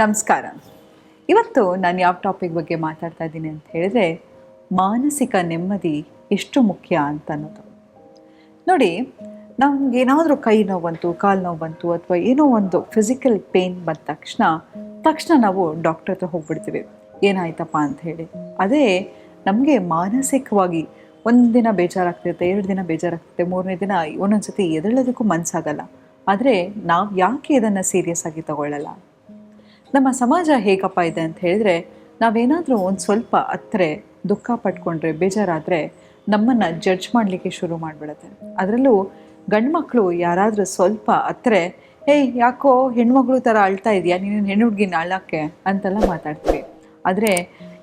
ನಮಸ್ಕಾರ. ಇವತ್ತು ನಾನು ಯಾವ ಟಾಪಿಕ್ ಬಗ್ಗೆ ಮಾತಾಡ್ತಾ ಇದ್ದೀನಿ ಅಂತ ಹೇಳಿದ್ರೆ, ಮಾನಸಿಕ ನೆಮ್ಮದಿ ಎಷ್ಟು ಮುಖ್ಯ ಅಂತ ಅನ್ನೋದು. ನೋಡಿ, ನಮ್ಗೆ ಏನಾದರೂ ಕೈ ನೋವು ಬಂತು ಕಾಲು ನೋವು ಬಂತು ಅಥವಾ ಏನೋ ಒಂದು ಫಿಸಿಕಲ್ ಪೇನ್ ಬಂದ ತಕ್ಷಣ ತಕ್ಷಣ ನಾವು ಡಾಕ್ಟರ್ ಹತ್ರ ಹೋಗ್ಬಿಡ್ತೀವಿ. ಏನಾಯ್ತಪ್ಪ ಅಂತ ಹೇಳಿ. ಅದೇ ನಮಗೆ ಮಾನಸಿಕವಾಗಿ ಒಂದು ದಿನ ಬೇಜಾರಾಗ್ತಿರುತ್ತೆ, ಎರಡು ದಿನ ಬೇಜಾರಾಗ್ತಿರುತ್ತೆ, ಮೂರನೇ ದಿನ ಒಂದೊಂದು ಸತಿ ಎದಳೋದಕ್ಕೂ ಮನಸ್ಸಾಗಲ್ಲ ಆದರೆ ನಾವು ಯಾಕೆ ಇದನ್ನು ಸೀರಿಯಸ್ ಆಗಿ ತಗೊಳ್ಳಲ್ಲ? ನಮ್ಮ ಸಮಾಜ ಹೇಗಪ್ಪ ಇದೆ ಅಂತ ಹೇಳಿದ್ರೆ, ನಾವೇನಾದರೂ ಒಂದು ಸ್ವಲ್ಪ ಅತ್ತರೆ ದುಃಖ ಪಟ್ಕೊಂಡ್ರೆ, ಬೇಜಾರಾದರೆ ನಮ್ಮನ್ನು ಜಡ್ಜ್ ಮಾಡಲಿಕ್ಕೆ ಶುರು ಮಾಡಿಬಿಡುತ್ತೆ. ಅದರಲ್ಲೂ ಗಂಡು ಮಕ್ಕಳು ಯಾರಾದರೂ ಸ್ವಲ್ಪ ಅತ್ರೆ ಏಯ್, ಯಾಕೋ ಹೆಣ್ಮಗಳು ಥರ ಅಳ್ತಾ ಇದೆಯಾ? ನೀನು ಹೆಣ್ಣು ಹುಡುಗಿನ ಅಳಕ್ಕೆ ಅಂತೆಲ್ಲ ಮಾತಾಡ್ತೀವಿ. ಆದರೆ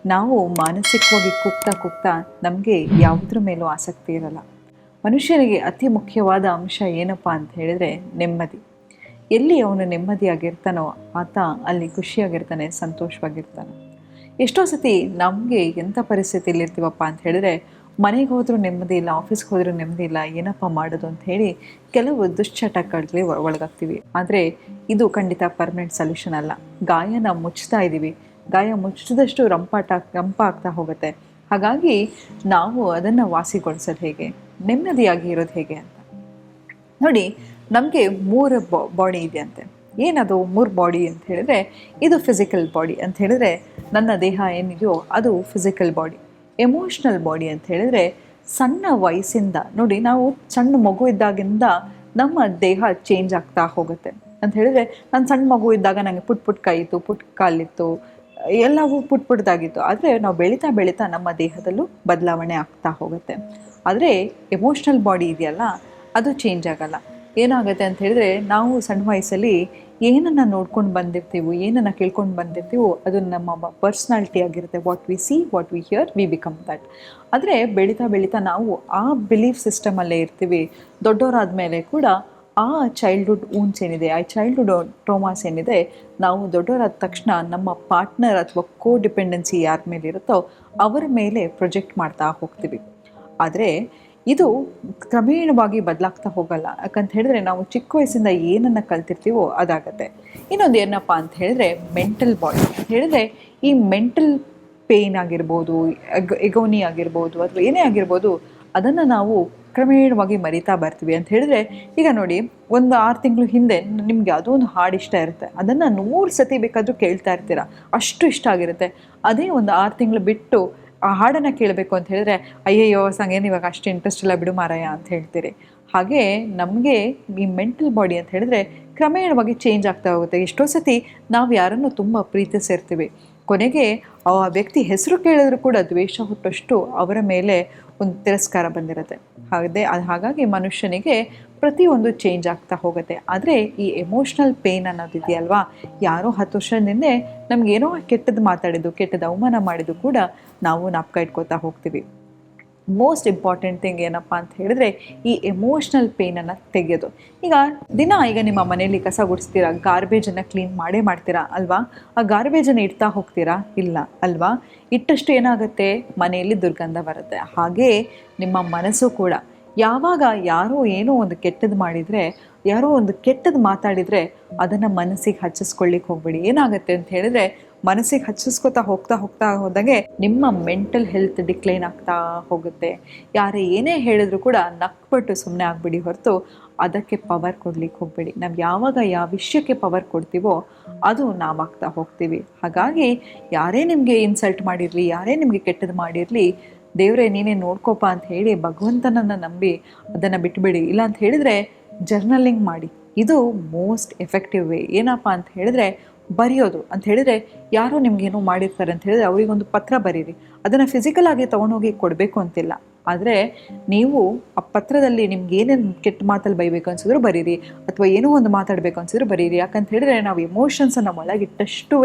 ನಾವು ಮಾನಸಿಕವಾಗಿ ಕುಗ್ತಾ ಕುಗ್ತಾ ನಮಗೆ ಯಾವುದ್ರ ಮೇಲೂ ಆಸಕ್ತಿ ಇರಲ್ಲ. ಮನುಷ್ಯನಿಗೆ ಅತಿ ಮುಖ್ಯವಾದ ಅಂಶ ಏನಪ್ಪ ಅಂತ ಹೇಳಿದರೆ ನೆಮ್ಮದಿ. ಎಲ್ಲಿ ಅವನು ನೆಮ್ಮದಿಯಾಗಿರ್ತಾನೋ ಆತ ಅಲ್ಲಿ ಖುಷಿಯಾಗಿರ್ತಾನೆ, ಸಂತೋಷವಾಗಿರ್ತಾನೆ. ಎಷ್ಟೋ ಸತಿ ನಮಗೆ ಎಂಥ ಪರಿಸ್ಥಿತಿಯಲ್ಲಿ ಇರ್ತೀವಪ್ಪ ಅಂತ ಹೇಳಿದ್ರೆ, ಮನೆಗೆ ಹೋದರೂ ನೆಮ್ಮದಿ ಇಲ್ಲ ಆಫೀಸ್ಗೆ ಹೋದರೂ ನೆಮ್ಮದಿ ಇಲ್ಲ, ಏನಪ್ಪ ಮಾಡೋದು ಅಂತ ಹೇಳಿ ಕೆಲವು ದುಶ್ಚಟಗಳಲ್ಲಿ ಒಳಗಾಗ್ತೀವಿ. ಆದರೆ ಇದು ಖಂಡಿತ ಪರ್ಮನೆಂಟ್ ಸೊಲ್ಯೂಷನ್ ಅಲ್ಲ. ಗಾಯನ ಮುಚ್ತಾ ಇದ್ದೀವಿ. ಗಾಯ ಮುಚ್ಚಿದಷ್ಟು ರಂಪಾಟ ರಂಪ ಆಗ್ತಾ ಹೋಗುತ್ತೆ. ಹಾಗಾಗಿ ನಾವು ಅದನ್ನು ವಾಸಿಗೊಳಿಸೋದು ಹೇಗೆ? ನೆಮ್ಮದಿಯಾಗಿ ಇರೋದು ಹೇಗೆ ಅಂತ. ನೋಡಿ ನಮಗೆ ಮೂರು ಬಾಡಿ ಇದೆಯಂತೆ. ಏನದು ಮೂರು ಬಾಡಿ ಅಂತ ಹೇಳಿದ್ರೆ, ಇದು ಫಿಸಿಕಲ್ ಬಾಡಿ ಅಂತ ಹೇಳಿದ್ರೆ, ನನ್ನ ದೇಹ ಏನಿದೆಯೋ ಅದು ಫಿಸಿಕಲ್ ಬಾಡಿ ಎಮೋಷ್ನಲ್ ಬಾಡಿ ಅಂತ ಹೇಳಿದ್ರೆ, ಸಣ್ಣ ವಯಸ್ಸಿಂದ, ನೋಡಿ ನಾವು ಸಣ್ಣ ಮಗು ಇದ್ದಾಗಿಂದ ನಮ್ಮ ದೇಹ ಚೇಂಜ್ ಆಗ್ತಾ ಹೋಗುತ್ತೆ. ಅಂತ ಹೇಳಿದ್ರೆ, ನಾನು ಸಣ್ಣ ಮಗು ಇದ್ದಾಗ ನನಗೆ ಪುಟ್ ಪುಟ್ ಕೈ ಇತ್ತು, ಪುಟ್ ಕಾಲಿತ್ತು, ಎಲ್ಲವೂ ಪುಟ್ ಪುಟ್ದಾಗಿತ್ತು. ಆದರೆ ನಾವು ಬೆಳೀತಾ ಬೆಳೀತಾ ನಮ್ಮ ದೇಹದಲ್ಲೂ ಬದಲಾವಣೆ ಆಗ್ತಾ ಹೋಗುತ್ತೆ. ಆದರೆ ಎಮೋಷ್ನಲ್ ಬಾಡಿ ಇದೆಯಲ್ಲ, ಅದು ಚೇಂಜ್ ಆಗಲ್ಲ. ಏನಾಗುತ್ತೆ ಅಂತ ಹೇಳಿದ್ರೆ, ನಾವು ಸಣ್ಣ ವಯಸ್ಸಲ್ಲಿ ಏನನ್ನು ನೋಡ್ಕೊಂಡು ಬಂದಿರ್ತೀವೋ, ಏನನ್ನು ಕೇಳ್ಕೊಂಡು ಬಂದಿರ್ತೀವೋ, ಅದು ನಮ್ಮ ಪರ್ಸ್ನಾಲಿಟಿ ಆಗಿರುತ್ತೆ. What we see what we hear we become that ಆದರೆ ಬೆಳೀತಾ ಬೆಳೀತಾ ನಾವು ಆ ಬಿಲೀಫ್ ಸಿಸ್ಟಮಲ್ಲೇ ಇರ್ತೀವಿ. ದೊಡ್ಡವರಾದ ಮೇಲೆ ಕೂಡ ಆ ಚೈಲ್ಡ್ಹುಡ್ ಊನ್ಸ್ ಏನಿದೆ, ಆ ಚೈಲ್ಡ್ಹುಡ್ ಟ್ರೋಮಾಸ್ ಏನಿದೆ, ನಾವು ದೊಡ್ಡವರಾದ ತಕ್ಷಣ ನಮ್ಮ ಪಾರ್ಟ್ನರ್ ಅಥವಾ ಕೋ ಡಿಪೆಂಡೆನ್ಸಿ ಯಾರ ಮೇಲೆ ಇರುತ್ತೋ ಅವರ ಮೇಲೆ ಪ್ರೊಜೆಕ್ಟ್ ಮಾಡ್ತಾ ಹೋಗ್ತೀವಿ. ಆದರೆ ಇದು ಕ್ರಮೇಣವಾಗಿ ಬದಲಾಗ್ತಾ ಹೋಗಲ್ಲ. ಯಾಕಂತ ಹೇಳಿದ್ರೆ ನಾವು ಚಿಕ್ಕ ವಯಸ್ಸಿಂದ ಏನನ್ನು ಕಲ್ತಿರ್ತೀವೋ ಅದಾಗತ್ತೆ. ಇನ್ನೊಂದು ಏನಪ್ಪ ಅಂತ ಹೇಳಿದ್ರೆ ಮೆಂಟಲ್ ಬಾಡಿ ಅಂತ ಹೇಳಿದ್ರೆ ಈ ಮೆಂಟಲ್ ಪೇಯ್ನ್ ಆಗಿರ್ಬೋದು ಎಗ್ ಎಗೋನಿ ಆಗಿರ್ಬೋದು ಅಥವಾ ಏನೇ ಆಗಿರ್ಬೋದು, ಅದನ್ನು ನಾವು ಕ್ರಮೇಣವಾಗಿ ಮರಿತಾ ಬರ್ತೀವಿ ಅಂತ ಹೇಳಿದ್ರೆ, ಈಗ ನೋಡಿ ಒಂದು ಆರು ತಿಂಗಳು ಹಿಂದೆ ನಿಮ್ಗೆ ಯಾವುದೋ ಒಂದು ಹಾಡು ಇಷ್ಟ ಇರುತ್ತೆ. ಅದನ್ನು ನೂರು ಸತಿ ಬೇಕಾದರೂ ಕೇಳ್ತಾ ಇರ್ತೀರ. ಅಷ್ಟು ಇಷ್ಟ ಆಗಿರುತ್ತೆ. ಅದೇ ಒಂದು ಆರು ತಿಂಗಳು ಬಿಟ್ಟು ಆ ಹಾಡನ್ನು ಕೇಳಬೇಕು ಅಂತ ಹೇಳಿದ್ರೆ, ಅಯ್ಯಯ್ಯೋ, ಸಂಗೇನು, ಇವಾಗ ಅಷ್ಟು ಇಂಟ್ರೆಸ್ಟ್ ಇಲ್ಲ ಬಿಡು ಮಾರಾಯ ಅಂತ ಹೇಳ್ತೀರಿ. ಹಾಗೆ ನಮಗೆ ಈ ಮೆಂಟಲ್ ಬಾಡಿ ಅಂತ ಹೇಳಿದ್ರೆ ಕ್ರಮೇಣವಾಗಿ ಚೇಂಜ್ ಆಗ್ತಾ ಹೋಗುತ್ತೆ. ಎಷ್ಟೋ ಸತಿ ನಾವು ಯಾರನ್ನು ತುಂಬ ಪ್ರೀತಿಸಿರ್ತೀವಿ. ಕೊನೆಗೆ ಆ ವ್ಯಕ್ತಿ ಹೆಸರು ಕೇಳಿದ್ರು ಕೂಡ ದ್ವೇಷ ಹುಟ್ಟಷ್ಟು ಅವರ ಮೇಲೆ ಒಂದು ತಿರಸ್ಕಾರ ಬಂದಿರುತ್ತೆ. ಹಾಗೆ ಹಾಗಾಗಿ ಮನುಷ್ಯನಿಗೆ ಪ್ರತಿಯೊಂದು ಚೇಂಜ್ ಆಗ್ತಾ ಹೋಗುತ್ತೆ. ಆದರೆ ಈ ಎಮೋಷ್ನಲ್ ಪೇನ್ ಅನ್ನೋದಿದೆಯಲ್ವಾ ಯಾರೋ ಹತ್ತು ವರ್ಷದಿಂದ ನಮಗೇನೋ ಕೆಟ್ಟದ್ದು ಮಾತಾಡಿದ್ದು, ಕೆಟ್ಟದ್ದು ಅವಮಾನ ಮಾಡಿದ್ದು ಕೂಡ ನಾವು ನಾಪ್ಕ ಇಟ್ಕೋತಾ ಹೋಗ್ತೀವಿ. ಮೋಸ್ಟ್ ಇಂಪಾರ್ಟೆಂಟ್ ಥಿಂಗ್ ಏನಪ್ಪ ಅಂತ ಹೇಳಿದ್ರೆ ಈ ಎಮೋಷ್ನಲ್ ಪೇನನ್ನು ತೆಗೆಯೋದು. ಈಗ ದಿನ ಈಗ ನಿಮ್ಮ ಮನೆಯಲ್ಲಿ ಕಸ ಗುಡಿಸ್ತೀರಾ ಗಾರ್ಬೇಜನ್ನು ಕ್ಲೀನ್ ಮಾಡೇ ಮಾಡ್ತೀರಾ ಅಲ್ವಾ? ಆ ಗಾರ್ಬೇಜನ್ನು ಇಡ್ತಾ ಹೋಗ್ತೀರಾ? ಇಲ್ಲ ಅಲ್ವಾ? ಇಟ್ಟಷ್ಟು ಏನಾಗುತ್ತೆ? ಮನೆಯಲ್ಲಿ ದುರ್ಗಂಧ ಬರುತ್ತೆ. ಹಾಗೇ ನಿಮ್ಮ ಮನಸ್ಸು ಕೂಡ. ಯಾವಾಗ ಯಾರೋ ಏನೋ ಒಂದು ಕೆಟ್ಟದ್ದು ಮಾಡಿದರೆ, ಯಾರೋ ಒಂದು ಕೆಟ್ಟದ್ದು ಮಾತಾಡಿದರೆ ಅದನ್ನು ಮನಸ್ಸಿಗೆ ಹಚ್ಚಿಸ್ಕೊಳ್ಳಿಕ್ಕೆ ಹೋಗ್ಬೇಡಿ. ಏನಾಗುತ್ತೆ ಅಂತ ಹೇಳಿದ್ರೆ, ಮನಸ್ಸಿಗೆ ಹಚ್ಚಿಸ್ಕೊತಾ ಹೋಗ್ತಾ ಹೋಗ್ತಾ ಹೋದಾಗೆ ನಿಮ್ಮ ಮೆಂಟಲ್ ಹೆಲ್ತ್ ಡಿಕ್ಲೈನ್ ಆಗ್ತಾ ಹೋಗುತ್ತೆ. ಯಾರೇ ಏನೇ ಹೇಳಿದ್ರು ಕೂಡ ನಕ್ಬಿಟ್ಟು ಸುಮ್ಮನೆ ಆಗ್ಬಿಡಿ ಹೊರತು ಅದಕ್ಕೆ ಪವರ್ ಕೊಡ್ಲಿಕ್ಕೆ ಹೋಗ್ಬೇಡಿ. ನಾವು ಯಾವಾಗ ಯಾವ ವಿಷಯಕ್ಕೆ ಪವರ್ ಕೊಡ್ತೀವೋ ಅದು ನಾವಾಗ್ತಾ ಹೋಗ್ತೀವಿ. ಹಾಗಾಗಿ ಯಾರೇ ನಿಮಗೆ ಇನ್ಸಲ್ಟ್ ಮಾಡಿರಲಿ, ಯಾರೇ ನಿಮಗೆ ಕೆಟ್ಟದ್ದು ಮಾಡಿರಲಿ ದೇವರೇ, ನೀನೇ ನೋಡ್ಕೋಪ ಅಂತ ಹೇಳಿ ಭಗವಂತನನ್ನು ನಂಬಿ ಅದನ್ನು ಬಿಟ್ಬಿಡಿ. ಇಲ್ಲ ಅಂತ ಹೇಳಿದರೆ ಜರ್ನಲಿಂಗ್ ಮಾಡಿ. ಇದು ಮೋಸ್ಟ್ ಎಫೆಕ್ಟಿವ್ ವೇ ಏನಪ್ಪ ಅಂತ ಹೇಳಿದ್ರೆ ಬರೆಯೋದು. ಅಂತ ಹೇಳಿದ್ರೆ ಯಾರೋ ನಿಮ್ಗೇನೋ ಮಾಡಿರ್ತಾರೆ ಅಂತ ಹೇಳಿದ್ರೆ ಅವರಿಗೊಂದು ಪತ್ರ ಬರೀರಿ. ಅದನ್ನು ಫಿಸಿಕಲ್ ಆಗಿ ತೊಗೊಂಡೋಗಿ ಕೊಡಬೇಕು ಅಂತಿಲ್ಲ. ಆದರೆ ನೀವು ಆ ಪತ್ರದಲ್ಲಿ ನಿಮ್ಗೆ ಏನೇನು ಕೆಟ್ಟ ಮಾತಲ್ಲಿ ಬೈಬೇಕು ಅನ್ಸಿದ್ರು ಬರೀರಿ, ಅಥವಾ ಏನೋ ಒಂದು ಮಾತಾಡಬೇಕು ಅನ್ಸಿದ್ರು ಬರೀರಿ. ಯಾಕಂತ ಹೇಳಿದ್ರೆ ನಾವು ಎಮೋಷನ್ಸನ್ನು ಒಳಗಿಟ್ಟಷ್ಟು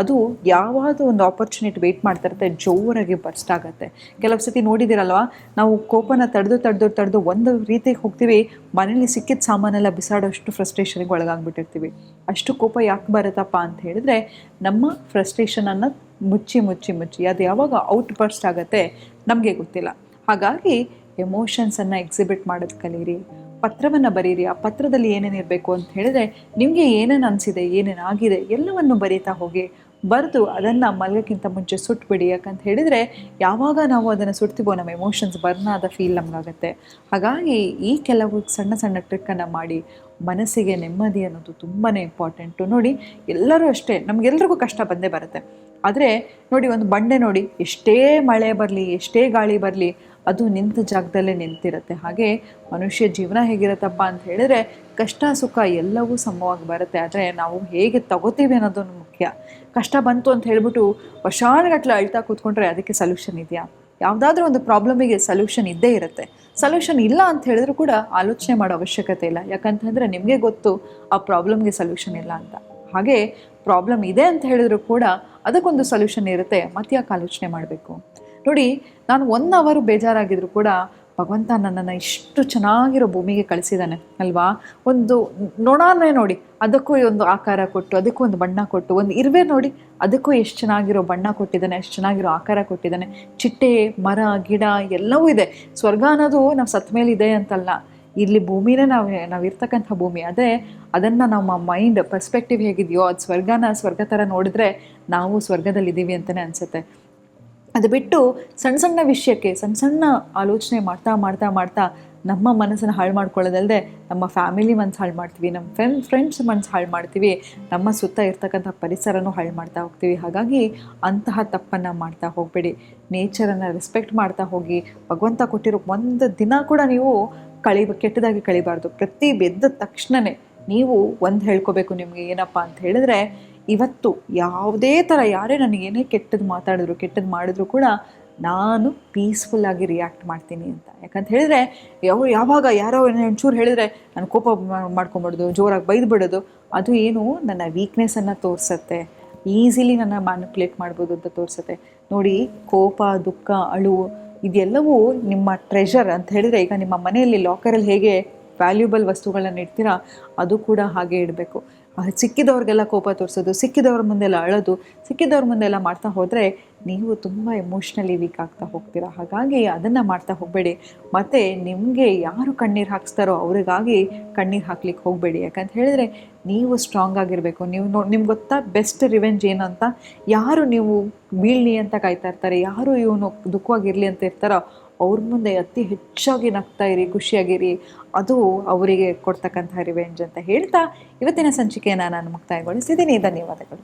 ಅದು ಯಾವಾಗ ಒಂದು ಆಪರ್ಚುನಿಟಿ ವೇಟ್ ಮಾಡ್ತಾ ಇರುತ್ತೆ ಜೋರಾಗಿ ಬರ್ಸ್ಟ್ ಆಗುತ್ತೆ. ಕೆಲವು ಸತಿ ನೋಡಿದಿರಲ್ವಾ, ನಾವು ಕೋಪನ ತಡೆದು ತಡೆದು ತಡೆದು ಒಂದು ರೀತಿಗೆ ಹೋಗ್ತೀವಿ, ಮನೇಲಿ ಸಿಕ್ಕಿದ ಸಾಮಾನೆಲ್ಲ ಬಿಸಾಡೋಷ್ಟು ಫ್ರಸ್ಟ್ರೇಷನ್ಗೆ ಒಳಗಾಗ್ಬಿಟ್ಟಿರ್ತೀವಿ. ಅಷ್ಟು ಕೋಪ ಯಾಕೆ ಬರುತ್ತಪ್ಪ ಅಂತ ಹೇಳಿದ್ರೆ, ನಮ್ಮ ಫ್ರಸ್ಟ್ರೇಷನನ್ನು ಮುಚ್ಚಿ ಮುಚ್ಚಿ ಮುಚ್ಚಿ, ಅದು ಯಾವಾಗ ಔಟ್ ಬರ್ಸ್ಟ್ ಆಗುತ್ತೆ ನಮಗೆ ಗೊತ್ತಿಲ್ಲ. ಹಾಗಾಗಿ ಎಮೋಷನ್ಸನ್ನು ಎಕ್ಸಿಬಿಟ್ ಮಾಡೋದು ಕಲೀರಿ, ಪತ್ರವನ್ನು ಬರೀರಿ, ಆ ಪತ್ರದಲ್ಲಿ ಏನೇನಿರಬೇಕು ಅಂತ ಹೇಳಿದ್ರೆ ನಿಮಗೆ ಏನೇನು ಅನಿಸಿದೆ, ಏನೇನು ಆಗಿದೆ ಎಲ್ಲವನ್ನು ಬರೀತಾ ಹೋಗಿ ಬರೆದು ಅದನ್ನು ಮಲಗಕ್ಕಿಂತ ಮುಂಚೆ ಸುಟ್ಬಿಡಿ. ಯಾಕಂತ ಹೇಳಿದರೆ ಯಾವಾಗ ನಾವು ಅದನ್ನು ಸುಡ್ತೀವೋ ನಮ್ಮ ಎಮೋಷನ್ಸ್ ಬರ್ನ್ ಆದ ಫೀಲ್ ನಮಗಾಗತ್ತೆ. ಹಾಗಾಗಿ ಈ ಕೆಲವು ಸಣ್ಣ ಸಣ್ಣ ಟ್ರಿಕ್ಕನ್ನು ಮಾಡಿ ಮನಸ್ಸಿಗೆ ನೆಮ್ಮದಿ ಅನ್ನೋದು ತುಂಬಾ ಇಂಪಾರ್ಟೆಂಟು ನೋಡಿ, ಎಲ್ಲರೂ ಅಷ್ಟೇ, ನಮಗೆಲ್ರಿಗೂ ಕಷ್ಟ ಬಂದೇ ಬರುತ್ತೆ. ಆದರೆ ನೋಡಿ, ಒಂದು ಬಂಡೆ ನೋಡಿ, ಎಷ್ಟೇ ಮಳೆ ಬರಲಿ, ಎಷ್ಟೇ ಗಾಳಿ ಬರಲಿ ಅದು ನಿಂತ ಜಾಗದಲ್ಲೇ ನಿಂತಿರುತ್ತೆ. ಹಾಗೆ ಮನುಷ್ಯ ಜೀವನ ಹೇಗಿರುತ್ತಪ್ಪ ಅಂತ ಹೇಳಿದ್ರೆ ಕಷ್ಟ, ಸುಖ ಎಲ್ಲವೂ ಸಮವಾಗಿ ಬರುತ್ತೆ. ಆದರೆ ನಾವು ಹೇಗೆ ತಗೋತೀವಿ ಅನ್ನೋದು ಮುಖ್ಯ. ಕಷ್ಟ ಬಂತು ಅಂತ ಹೇಳ್ಬಿಟ್ಟು ವರ್ಷಾನುಗಟ್ಲೆ ಅಳ್ತಾ ಕೂತ್ಕೊಂಡ್ರೆ ಅದಕ್ಕೆ ಸೊಲ್ಯೂಷನ್ ಇದೆಯಾ? ಯಾವುದಾದ್ರೂ ಒಂದು ಪ್ರಾಬ್ಲಮಿಗೆ ಸೊಲ್ಯೂಷನ್ ಇದ್ದೇ ಇರುತ್ತೆ. ಸೊಲ್ಯೂಷನ್ ಇಲ್ಲ ಅಂತ ಹೇಳಿದ್ರು ಕೂಡ ಆಲೋಚನೆ ಮಾಡೋ ಅವಶ್ಯಕತೆ ಇಲ್ಲ. ಯಾಕಂತಂದರೆ ನಿಮಗೆ ಗೊತ್ತು ಆ ಪ್ರಾಬ್ಲಮ್ಗೆ ಸೊಲ್ಯೂಷನ್ ಇಲ್ಲ ಅಂತ. ಹಾಗೆ ಪ್ರಾಬ್ಲಮ್ ಇದೆ ಅಂತ ಹೇಳಿದ್ರು ಕೂಡ ಅದಕ್ಕೊಂದು ಸೊಲ್ಯೂಷನ್ ಇರುತ್ತೆ. ಮತ್ತೆ ಯಾಕೆ ಆಲೋಚನೆ ಮಾಡಬೇಕು? ನೋಡಿ, ನಾನು ಒನ್ ಅವರು ಬೇಜಾರಾಗಿದ್ರು ಕೂಡ ಭಗವಂತ ನನ್ನನ್ನು ಇಷ್ಟು ಚೆನ್ನಾಗಿರೋ ಭೂಮಿಗೆ ಕಳಿಸಿದ್ದಾನೆ ಅಲ್ವಾ? ಒಂದು ನೊಣನೇ ನೋಡಿ, ಅದಕ್ಕೂ ಒಂದು ಆಕಾರ ಕೊಟ್ಟು, ಅದಕ್ಕೂ ಒಂದು ಬಣ್ಣ ಕೊಟ್ಟು, ಒಂದು ಇರುವೆ ನೋಡಿ, ಅದಕ್ಕೂ ಎಷ್ಟು ಚೆನ್ನಾಗಿರೋ ಬಣ್ಣ ಕೊಟ್ಟಿದ್ದಾನೆ, ಎಷ್ಟು ಚೆನ್ನಾಗಿರೋ ಆಕಾರ ಕೊಟ್ಟಿದ್ದಾನೆ. ಚಿಟ್ಟೆ, ಮರ, ಗಿಡ ಎಲ್ಲವೂ ಇದೆ. ಸ್ವರ್ಗ ಅನ್ನೋದು ನಾವು ಮೇಲೆ ಇದೆ ಅಂತಲ್ಲ. ಇಲ್ಲಿ ಭೂಮಿನೇ ನಾವು ನಾವು ಇರ್ತಕ್ಕಂಥ ಭೂಮಿ. ಅದೇ ಅದನ್ನು ನಮ್ಮ ಮೈಂಡ್ ಪರ್ಸ್ಪೆಕ್ಟಿವ್ ಹೇಗಿದೆಯೋ, ಅದು ಸ್ವರ್ಗನ, ಸ್ವರ್ಗ ಥರ ನೋಡಿದ್ರೆ ನಾವು ಸ್ವರ್ಗದಲ್ಲಿದ್ದೀವಿ ಅಂತಲೇ ಅನಿಸುತ್ತೆ. ಅದು ಬಿಟ್ಟು ಸಣ್ಣ ಸಣ್ಣ ವಿಷಯಕ್ಕೆ, ಸಣ್ಣ ಸಣ್ಣ ಆಲೋಚನೆ ಮಾಡ್ತಾ ಮಾಡ್ತಾ ಮಾಡ್ತಾ ನಮ್ಮ ಮನಸ್ಸನ್ನು ಹಾಳು ಮಾಡ್ಕೊಳ್ಳೋದಲ್ಲದೆ ನಮ್ಮ ಫ್ಯಾಮಿಲಿ ಮನ್ಸು ಹಾಳು ಮಾಡ್ತೀವಿ, ನಮ್ಮ ಫ್ರೆಂಡ್ ಫ್ರೆಂಡ್ಸ್ ಮನ್ಸು ಹಾಳು ಮಾಡ್ತೀವಿ, ನಮ್ಮ ಸುತ್ತ ಇರ್ತಕ್ಕಂಥ ಪರಿಸರನೂ ಹಾಳು ಮಾಡ್ತಾ ಹೋಗ್ತೀವಿ. ಹಾಗಾಗಿ ಅಂತಹ ತಪ್ಪನ್ನು ಮಾಡ್ತಾ ಹೋಗಬೇಡಿ. ನೇಚರನ್ನು ರೆಸ್ಪೆಕ್ಟ್ ಮಾಡ್ತಾ ಹೋಗಿ, ಭಗವಂತ ಕೊಟ್ಟಿರೋ ಒಂದು ದಿನ ಕೂಡ ನೀವು ಕಳಿ, ಕೆಟ್ಟದಾಗಿ ಕಳಿಬಾರ್ದು. ಪ್ರತಿ ಬೆದ್ದ ತಕ್ಷಣವೇ ನೀವು ಒಂದು ಹೇಳ್ಕೋಬೇಕು ನಿಮಗೆ ಏನಪ್ಪ ಅಂತ ಹೇಳಿದ್ರೆ ಇವತ್ತು ಯಾವುದೇ ಥರ ಯಾರೇ ನನಗೇನೇ ಏನೇ ಕೆಟ್ಟದ್ದು ಮಾತಾಡಿದ್ರು, ಕೆಟ್ಟದ್ದು ಮಾಡಿದ್ರು ಕೂಡ ನಾನು ಪೀಸ್ಫುಲ್ಲಾಗಿ ರಿಯಾಕ್ಟ್ ಮಾಡ್ತೀನಿ ಅಂತ. ಯಾಕಂತ ಹೇಳಿದ್ರೆ, ಯಾವ, ಯಾವಾಗ ಯಾರೋ ಒಂಚೂರು ಹೇಳಿದ್ರೆ ನಾನು ಕೋಪ ಮಾಡ್ಕೊಂಬಿಡೋದು, ಜೋರಾಗಿ ಬೈದ್ಬಿಡೋದು, ಅದು ಏನು ನನ್ನ ವೀಕ್ನೆಸ್ಸನ್ನು ತೋರಿಸತ್ತೆ. ಈಸಿಲಿ ನನ್ನ ಮ್ಯಾನಿಪ್ಯುಲೇಟ್ ಮಾಡ್ಬೋದು ಅಂತ ತೋರಿಸುತ್ತೆ. ನೋಡಿ, ಕೋಪ, ದುಃಖ, ಅಳು ಇದೆಲ್ಲವೂ ನಿಮ್ಮ ಟ್ರೆಷರ್ ಅಂತ ಹೇಳಿದರೆ ಈಗ ನಿಮ್ಮ ಮನೆಯಲ್ಲಿ ಲಾಕರಲ್ಲಿ ಹೇಗೆ ವ್ಯಾಲ್ಯೂಬಲ್ ವಸ್ತುಗಳನ್ನು ಇಡ್ತೀರಾ, ಅದು ಕೂಡ ಹಾಗೆ ಇಡಬೇಕು. ಸಿಕ್ಕಿದವ್ರಿಗೆಲ್ಲ ಕೋಪ ತೋರಿಸೋದು, ಸಿಕ್ಕಿದವ್ರ ಮುಂದೆಲ್ಲ ಅಳೋದು, ಸಿಕ್ಕಿದವ್ರ ಮುಂದೆಲ್ಲ ಮಾಡ್ತಾ ಹೋದರೆ ನೀವು ತುಂಬ ಎಮೋಷ್ನಲಿ ವೀಕ್ ಆಗ್ತಾ ಹೋಗ್ತೀರಾ. ಹಾಗಾಗಿ ಅದನ್ನು ಮಾಡ್ತಾ ಹೋಗಬೇಡಿ. ಮತ್ತು ನಿಮಗೆ ಯಾರು ಕಣ್ಣೀರು ಹಾಕ್ಸ್ತಾರೋ ಅವರಿಗಾಗಿ ಕಣ್ಣೀರು ಹಾಕ್ಲಿಕ್ಕೆ ಹೋಗಬೇಡಿ. ಯಾಕಂತ ಹೇಳಿದ್ರೆ ನೀವು ಸ್ಟ್ರಾಂಗ್ ಆಗಿರಬೇಕು. ನೀವು ನೋ, ನಿಮ್ಗೆ ಗೊತ್ತಾ ಬೆಸ್ಟ್ ರಿವೆಂಜ್ ಏನು ಅಂತ? ಯಾರು ನೀವು ಬೀಳ್ನಿ ಅಂತ ಕಾಯ್ತಾ ಇರ್ತಾರೆ? ಯಾರು ಇವನು ದುಃಖವಾಗಿರಲಿ ಅಂತ ಇರ್ತಾರೋ ಅವ್ರ ಮುಂದೆ ಅತಿ ಹೆಚ್ಚಾಗಿ ನಗ್ತಾ ಇರಿ, ಖುಷಿಯಾಗಿರಿ. ಅದು ಅವರಿಗೆ ಕೊಡ್ತಕ್ಕಂಥ ರಿವೆಂಜ್ ಅಂತ ಹೇಳ್ತಾ ಇವತ್ತಿನ ಸಂಚಿಕೆಯನ್ನು ನಾನು ಮುಕ್ತಾಯಗೊಳಿಸಿದ್ದೀನಿ. ಧನ್ಯವಾದಗಳು.